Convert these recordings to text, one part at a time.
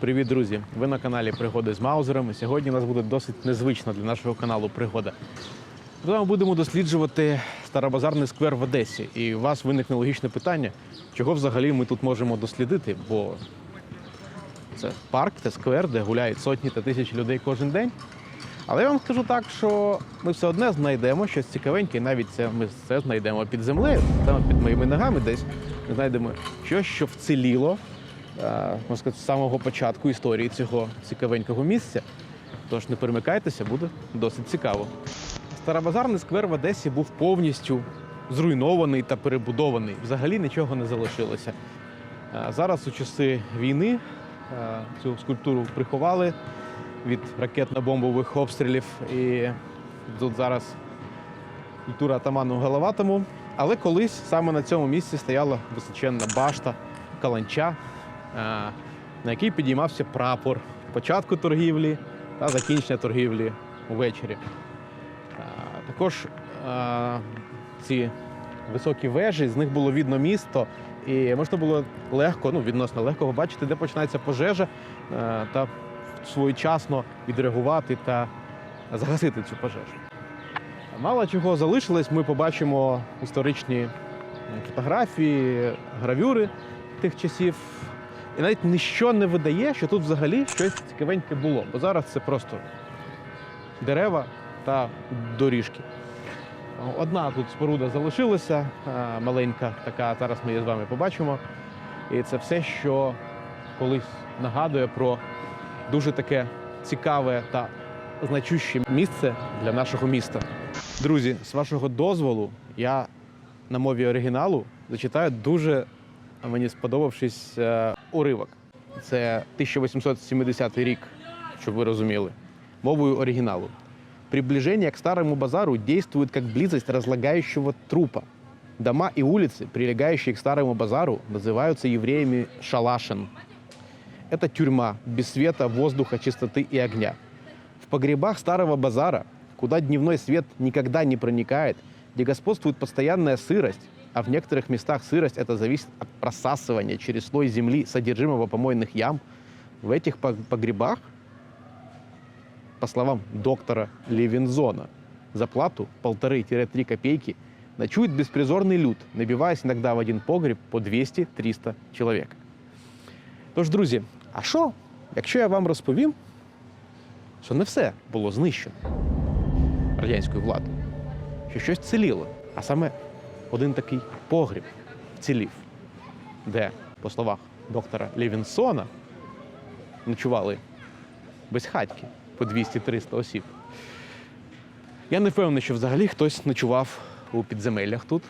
Привіт, друзі! Ви на каналі Пригоди з Маузером. Сьогодні у нас буде досить незвична для нашого каналу пригода. Ми будемо досліджувати старобазарний сквер в Одесі. І у вас виникне логічне питання, чого взагалі ми тут можемо дослідити, бо це парк, це сквер, де гуляють сотні та тисячі людей кожен день. Але я вам скажу так, що ми все одне знайдемо щось цікавеньке, і навіть це ми це знайдемо під землею, саме під моїми ногами десь. Знайдемо щось, що вціліло, можна сказати, з самого початку історії цього цікавенького місця. Тож не перемикайтеся, буде досить цікаво. Старобазарний сквер в Одесі був повністю зруйнований та перебудований. Взагалі нічого не залишилося. Е, Зараз у часи війни е, цю скульптуру приховали від ракетно-бомбових обстрілів. І тут зараз культура атаману Головатому. Але колись саме на цьому місці стояла височенна башта каланча, е, на якій підіймався прапор початку торгівлі та закінчення торгівлі увечері. Е, Також е, ці високі вежі, з них було видно місто, і можна було легко, ну відносно легко побачити, де починається пожежа, е, та своєчасно відреагувати та загасити цю пожежу. Мало чого залишилось, ми побачимо історичні фотографії, гравюри тих часів. І навіть ніщо не видає, що тут взагалі щось цікавеньке було. Бо зараз це просто дерева та доріжки. Одна тут споруда залишилася, е, маленька така, зараз ми її з вами побачимо. І це все, що колись нагадує про дуже таке цікаве та значуще місце для нашого міста. Друзі, з вашого дозволу, я на мові оригіналу зачитаю дуже мені сподобавшись е, уривок. Це 1870 рік, щоб ви розуміли, мовою оригіналу. Приближение к старому базару действует как близость разлагающего трупа. Дома и улицы, прилегающие к старому базару, называются евреями шалашен. Это тюрьма без света, воздуха, чистоты и огня. В погребах старого базара, куда дневной свет никогда не проникает, где господствует постоянная сырость, а в некоторых местах сырость это зависит от просасывания через слой земли содержимого помойных ям, в этих пог- погребах, по словам доктора Левинзона, за плату полторы-три копейки ночует беспризорный люд, набиваясь иногда в один погреб по 200-300 чоловік. Тож, друзі, а що, якщо я вам розповім, що не все було знищено радянською владою, що щось ціліло, а саме один такий погріб вцілів, де, по словах доктора Левінсона, ночували безхатьки по 200-300 осіб. Я не впевнений, що взагалі хтось ночував у підземеллях тут.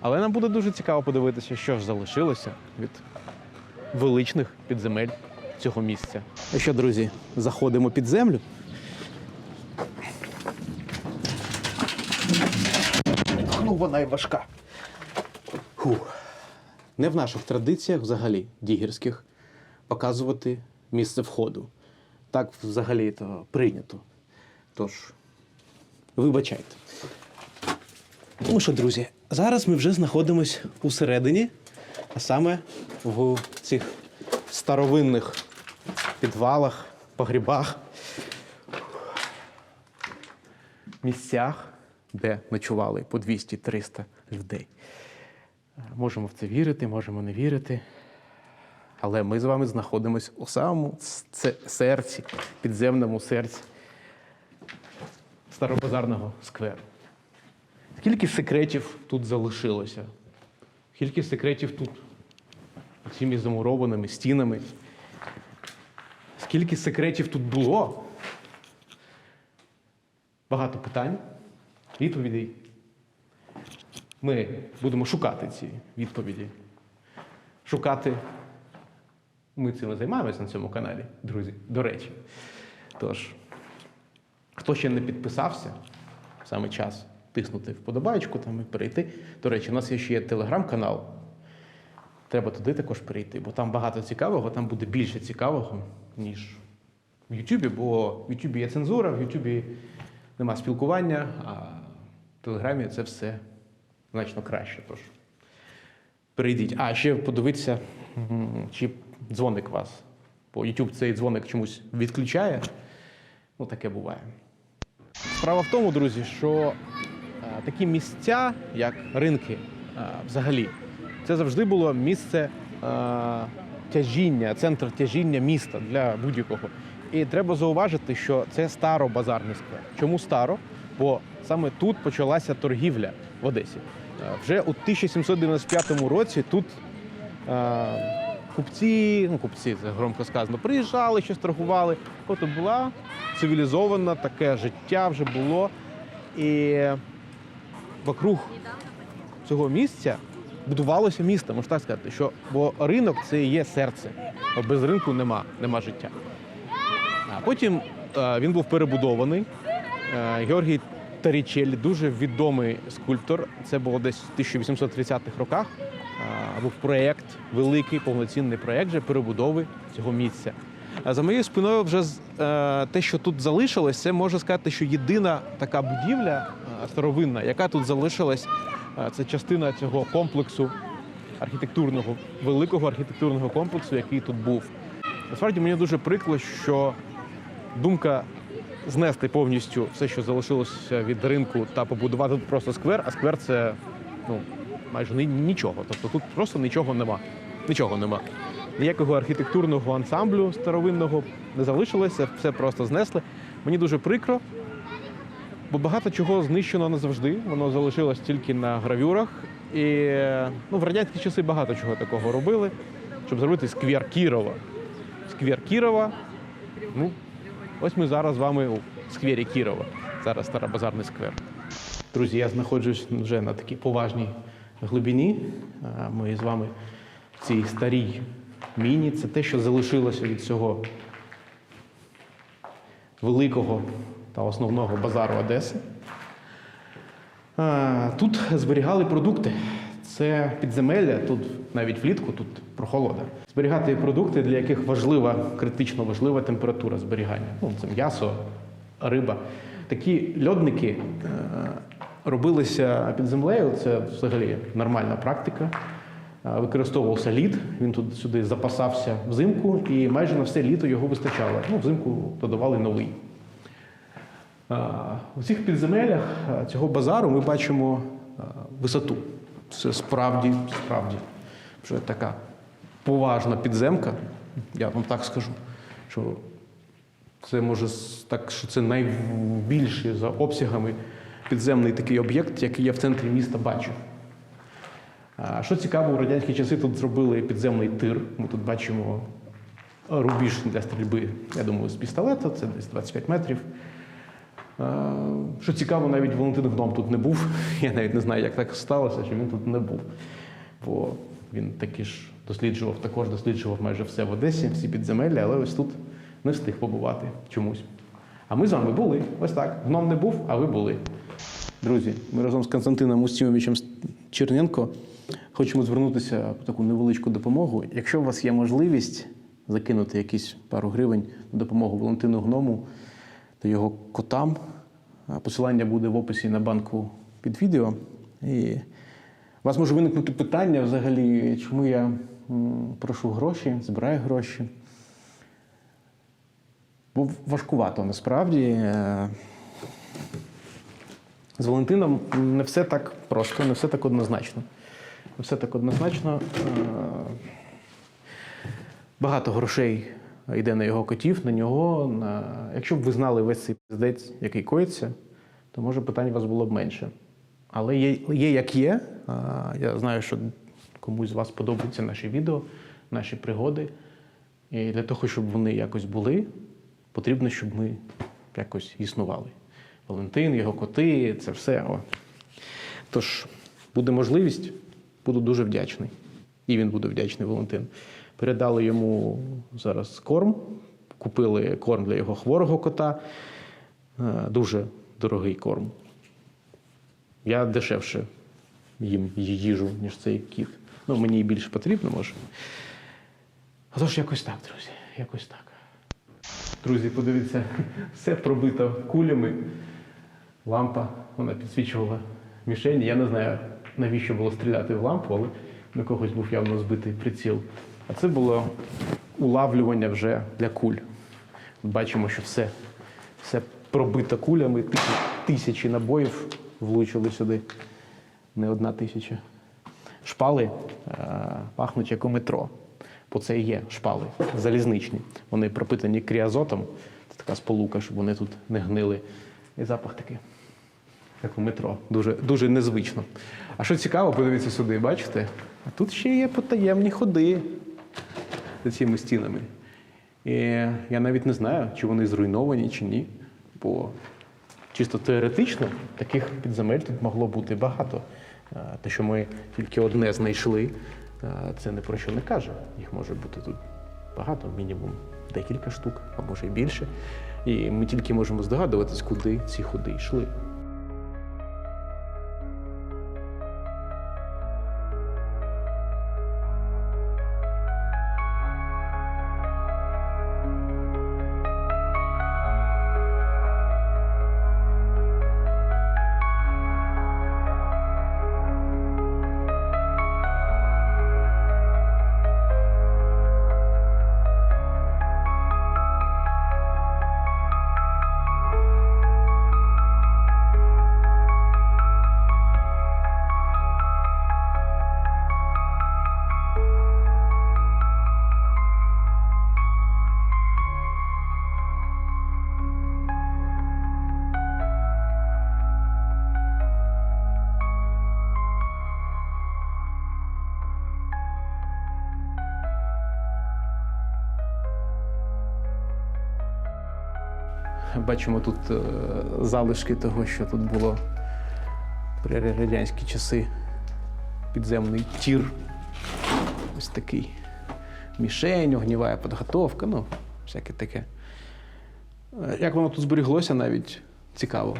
Але нам буде дуже цікаво подивитися, що ж залишилося від величних підземель цього місця. Ну що, друзі, заходимо під землю. Ну, вона й важка. Фух. Не в наших традиціях, взагалі, дігерських, показувати місце входу. Так взагалі то прийнято. Тож, вибачайте. Ну що, друзі, зараз ми вже знаходимось усередині, а саме в цих старовинних підвалах, погрібах, місцях, де ночували по 200-300 людей. Можемо в це вірити, можемо не вірити. Але ми з вами знаходимося у самому серці, підземному серці старобазарного скверу. Скільки секретів тут залишилося? Скільки секретів тут цими замурованими стінами? Скільки секретів тут було? Багато питань, відповідей. Ми будемо шукати ці відповіді. Шукати. Ми цим займаємося на цьому каналі, друзі, до речі. Тож, хто ще не підписався, саме час тиснути вподобайку там і перейти. До речі, у нас є ще є телеграм-канал. Треба туди також перейти, бо там багато цікавого, там буде більше цікавого, ніж в Ютубі, бо в Ютубі є цензура, в Ютубі нема спілкування, а Телеграмі це все значно краще. Тож перейдіть. А ще подивитися, чи дзвоник вас бо YouTube цей дзвоник чомусь відключає. Ну, таке буває. Справа в тому, друзі, що е, такі місця, як ринки, е, взагалі, це завжди було місце е, тяжіння, центр тяжіння міста для будь-якого. І треба зауважити, що це старо старобазарний сквер. Чому старо? Бо саме тут почалася торгівля в Одесі. Е, Вже у 1795 році тут е, купці, ну купці, це громко сказано, приїжджали, щось торгували. От була цивілізована, таке життя вже було. І вокруг цього місця будувалося місто, можна так сказати, що бо ринок це є серце. Без ринку нема, нема життя. А потім е, він був перебудований. Е, Георгій Тарічелі, дуже відомий скульптор. Це було десь в 1830-х роках. Е, Був проєкт, великий повноцінний проєкт вже перебудови цього місця. За моєю спиною вже е, те, що тут залишилось, це можна сказати, що єдина така будівля е, старовинна, яка тут залишилась, е, це частина цього комплексу архітектурного, великого архітектурного комплексу, який тут був. Насправді мені дуже прикро, що думка знести повністю все, що залишилося від ринку, та побудувати тут просто сквер, а сквер це ну, майже нічого. Тобто тут просто нічого нема. Нічого нема. Ніякого архітектурного ансамблю старовинного не залишилося, все просто знесли. Мені дуже прикро, бо багато чого знищено назавжди. Воно залишилось тільки на гравюрах. І ну, в радянські часи багато чого такого робили, щоб зробити сквер Кірова. Сквер Кірова. Ну, ось ми зараз з вами у сквері Кірова. Зараз Старобазарний сквер. Друзі, я знаходжусь вже на такій поважній глибині. Ми з вами в цій старій міні. Це те, що залишилося від цього великого та основного базару Одеси. Тут зберігали продукти. Це підземелля, тут навіть влітку тут прохолода. Зберігати продукти, для яких важлива, критично важлива температура зберігання. Ну, це м'ясо, риба. Такі льодники е, робилися під землею. Це взагалі нормальна практика. Е, Використовувався лід, він тут сюди запасався взимку, і майже на все літо його вистачало. Ну, взимку додавали новий. У цих підземеллях цього базару ми бачимо висоту. Це справді, справді вже така поважна підземка. Я вам так скажу, що це може так, що це найбільший за обсягами підземний такий об'єкт, який я в центрі міста бачу. Що цікаво, у радянські часи тут зробили підземний тир. Ми тут бачимо рубіж для стрільби, я думаю, з пістолета, це десь 25 метрів. Що цікаво, навіть Валентин Гном тут не був. Я навіть не знаю, як так сталося, що він тут не був. Бо він таки ж досліджував, також досліджував майже все в Одесі, всі підземелля, але ось тут не встиг побувати чомусь. А ми з вами були. Ось так. Гном не був, а ви були. Друзі, ми разом з Константином Устімовичем Черненко хочемо звернутися по таку невеличку допомогу. Якщо у вас є можливість закинути якісь пару гривень на допомогу Валентину Гному та його котам, посилання буде в описі на банку під відео. І у вас може виникнути питання взагалі, чому я прошу гроші, збираю гроші. Бо важкувато насправді. Е, З Валентином не все так просто, не все так однозначно. Не все так однозначно. Е, Багато грошей йде на його котів, на нього. На... Якщо б ви знали весь цей пиздець, який коїться, то може питань у вас було б менше. Але є, є як є. Я знаю, що комусь з вас подобаються наші відео, наші пригоди. І для того, щоб вони якось були, потрібно, щоб ми якось існували. Валентин, його коти, це все. О. Тож, буде можливість, буду дуже вдячний. І він буде вдячний Валентин. Передали йому зараз корм, купили корм для його хворого кота. Е, Дуже дорогий корм. Я дешевше їм їжу, ніж цей кіт. Ну, мені і більше потрібно, може. Отож, якось так, друзі, якось так. Друзі, подивіться, все пробито кулями. Лампа, вона підсвічувала мішені. Я не знаю, навіщо було стріляти в лампу, але на когось був явно збитий приціл. А це було улавлювання вже для куль. Бачимо, що все, все пробито кулями, тисячі, набоїв влучили сюди. Не одна тисяча. Шпали е, пахнуть як у метро. Бо це і є шпали залізничні. Вони пропитані кріазотом. Це така сполука, щоб вони тут не гнили. І запах такий, як у метро. Дуже, дуже незвично. А що цікаво, подивіться сюди, бачите? А тут ще є потаємні ходи за цими стінами. І я навіть не знаю, чи вони зруйновані, чи ні. Бо чисто теоретично таких підземель тут могло бути багато. Е, Те, що ми тільки одне знайшли, е, це не про що не каже. Їх може бути тут багато, мінімум декілька штук, а може і більше. І ми тільки можемо здогадуватись, куди ці ходи йшли. Бачимо тут е, залишки того, що тут було при радянські часи. Підземний тір. Ось такий. Мішень, огнєва підготовка, ну, всяке таке. Е, Як воно тут зберіглося, навіть цікаво.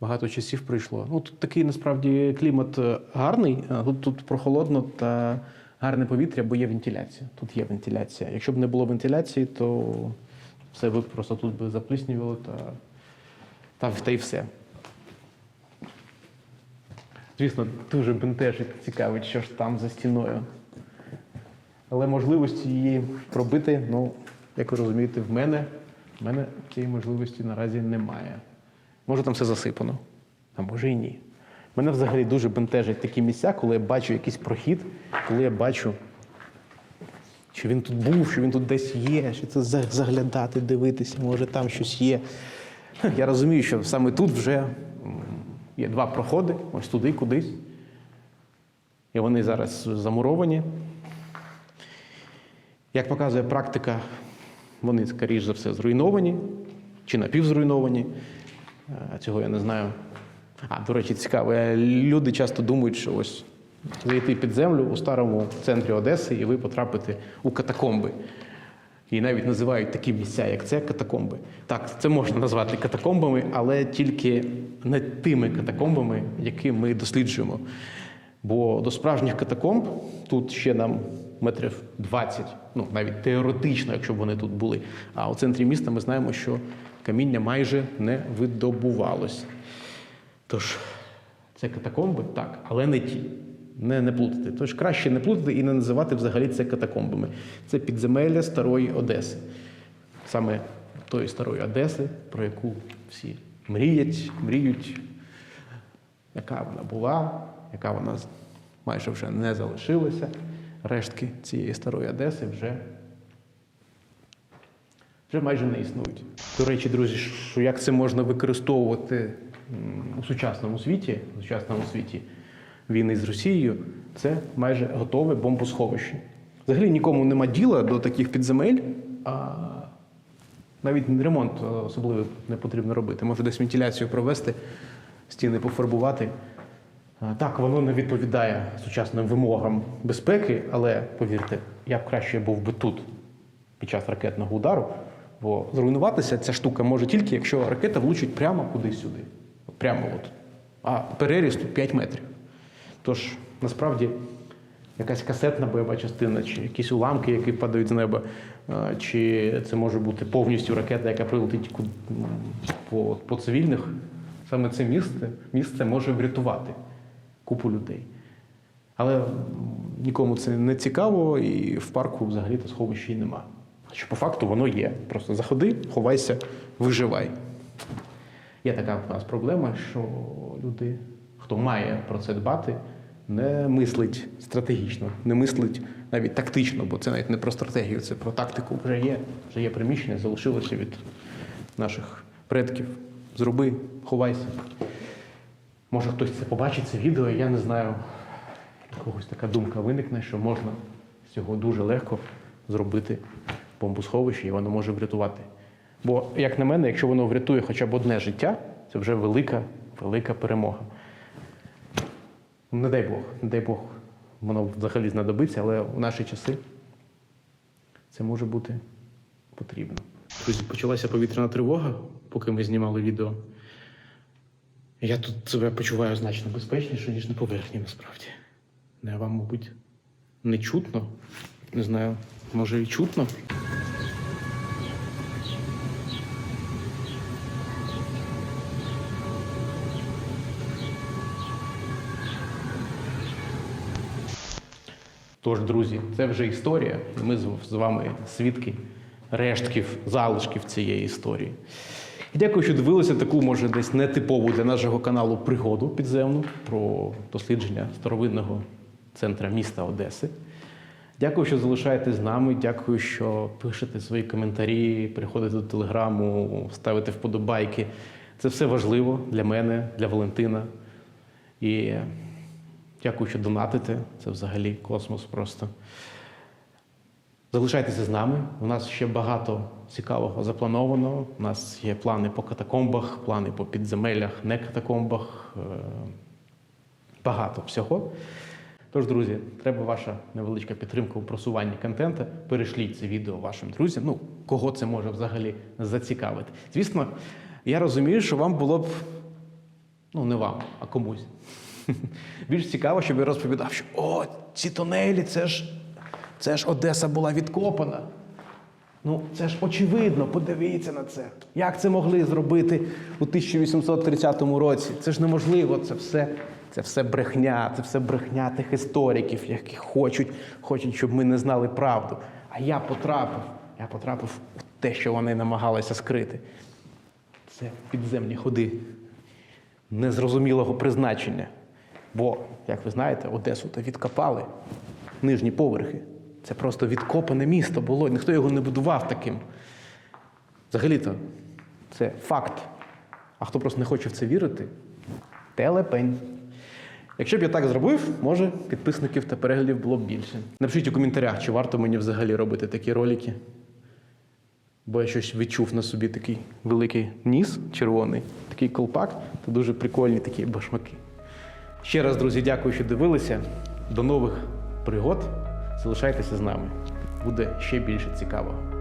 Багато часів пройшло. Ну, тут такий насправді клімат е, гарний. Тут, тут прохолодно та гарне повітря, бо є вентиляція. Тут є вентиляція. Якщо б не було вентиляції, то все би просто тут би запліснювало та, та, та й все. Звісно, дуже бентежить, цікавить, що ж там за стіною. Але можливості її пробити, ну, як ви розумієте, в мене, в мене цієї можливості наразі немає. Може, там все засипано, а може і ні. Мене взагалі дуже бентежать такі місця, коли я бачу якийсь прохід, коли я бачу, що він тут був, що він тут десь є, що це заглядати, дивитися, може там щось є. Я розумію, що саме тут вже є два проходи, ось туди, кудись. І вони зараз замуровані. Як показує практика, вони, скоріш за все, зруйновані чи напівзруйновані. Е, Цього я не знаю. А, до речі, цікаво. е, Люди часто думають, що ось зайти під землю у старому центрі Одеси, і ви потрапите у катакомби. І навіть називають такі місця, як це, катакомби. Так, це можна назвати катакомбами, але тільки не тими катакомбами, які ми досліджуємо. Бо до справжніх катакомб тут ще нам метрів 20, ну навіть теоретично, якщо б вони тут були. А у центрі міста ми знаємо, що каміння майже не видобувалось. Тож, це катакомби, так, але не ті. Не, не плутати. Тож краще не плутати і не називати взагалі це катакомбами. Це підземелля старої Одеси. Саме тої старої Одеси, про яку всі мріють, мріють, яка вона була, яка вона майже вже не залишилася. Рештки цієї старої Одеси вже, вже майже не існують. До речі, друзі, що як це можна використовувати у сучасному світі, у сучасному світі війни з Росією, це майже готове бомбосховище. Взагалі нікому нема діла до таких підземель, а навіть ремонт е, особливо не потрібно робити. Може десь вентиляцію провести, стіни пофарбувати. Так, воно не відповідає сучасним вимогам безпеки, але повірте, я б краще був би тут під час ракетного удару, бо зруйнуватися ця штука може тільки, якщо ракета влучить прямо кудись сюди. Прямо от. А переріз тут 5 метрів. Тож, насправді, якась касетна бойова частина, чи якісь уламки, які падають з неба, чи це може бути повністю ракета, яка прилетить по, по цивільних. Саме це місце, місце може врятувати купу людей. Але нікому це не цікаво, і в парку взагалі-то сховища й нема. Що по факту воно є. Просто заходи, ховайся, виживай. Є така у нас проблема, що люди, хто має про це дбати, не мислить стратегічно, не мислить навіть тактично, бо це навіть не про стратегію, це про тактику. Вже є, вже є приміщення, залишилося від наших предків. Зроби, ховайся. Може хтось це побачить, це відео, я не знаю. Когось така думка виникне, що можна з цього дуже легко зробити бомбосховище, і воно може врятувати. Бо, як на мене, якщо воно врятує хоча б одне життя, це вже велика, велика перемога. Не дай Бог, не дай Бог, воно взагалі знадобиться, але у наші часи це може бути потрібно. Друзі, почалася повітряна тривога, поки ми знімали відео. Я тут себе почуваю значно безпечніше, ніж на поверхні, насправді. Не вам, мабуть, не чутно. Не знаю, може і чутно. Тож, друзі, це вже історія, ми з вами свідки рештків, залишків цієї історії. І дякую, що дивилися таку, може, десь нетипову для нашого каналу пригоду підземну про дослідження старовинного центра міста Одеси. Дякую, що залишаєтесь з нами. Дякую, що пишете свої коментарі, приходите до телеграму, ставите вподобайки. Це все важливо для мене, для Валентина. І дякую, що донатите. Це взагалі космос просто. Залишайтеся з нами. У нас ще багато цікавого заплановано. У нас є плани по катакомбах, плани по підземеллях, не катакомбах. Е, Багато всього. Тож, друзі, треба ваша невеличка підтримка у просуванні контенту. Перешліть це відео вашим друзям. Ну, кого це може взагалі зацікавити. Звісно, я розумію, що вам було б, ну, не вам, а комусь. Більш цікаво, щоб я розповідав, що о, ці тунелі, це ж, це ж Одеса була відкопана. Ну, це ж очевидно, подивіться на це. Як це могли зробити у 1830 році? Це ж неможливо, це все, це все брехня, це все брехня тих істориків, які хочуть, хочуть, щоб ми не знали правду. А я потрапив, я потрапив у те, що вони намагалися скрити. Це підземні ходи незрозумілого призначення. Бо, як ви знаєте, Одесу то відкопали нижні поверхи. Це просто відкопане місто було, ніхто його не будував таким. Взагалі-то, це факт. А хто просто не хоче в це вірити, телепень. Якщо б я так зробив, може підписників та переглядів було б більше. Напишіть у коментарях, чи варто мені взагалі робити такі ролики. Бо я щось відчув на собі такий великий ніс червоний, такий колпак та дуже прикольні такі башмаки. Ще раз, друзі, дякую, що дивилися. До нових пригод. Залишайтеся з нами. Буде ще більше цікавого.